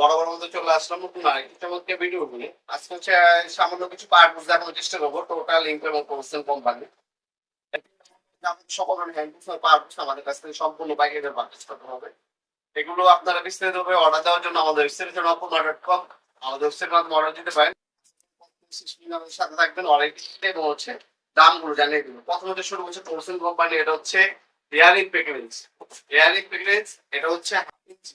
বড় মধ্যে চলে আসলাম নতুন ভিডিও নিয়ে। আজকে সামান্য কিছু পার্ট দেখানোর চেষ্টা করব। টোটাল ইনকাম এবং কোম্পানি আমাদের কাছ থেকে সম্পূর্ণ করতে হবে। এগুলো আপনারা বিস্তারিত ভাবে অর্ডার দেওয়ার জন্য আমাদের ওয়েবসাইট নপুনা ডট কম আমাদের ওয়েবসাইট মাধ্যমে অর্ডার দিতে পারেন। সাথে থাকবেন ওয়ারেন্টি এবং হচ্ছে দামগুলো জানিয়ে দিবেন প্রথমত শুরু হচ্ছে কোর্সেন কোম্পানি এটা হচ্ছে এয়ারিং প্যাকেজ এয়ারিং প্যাকেজ এটা হচ্ছে হাফ ইঞ্চি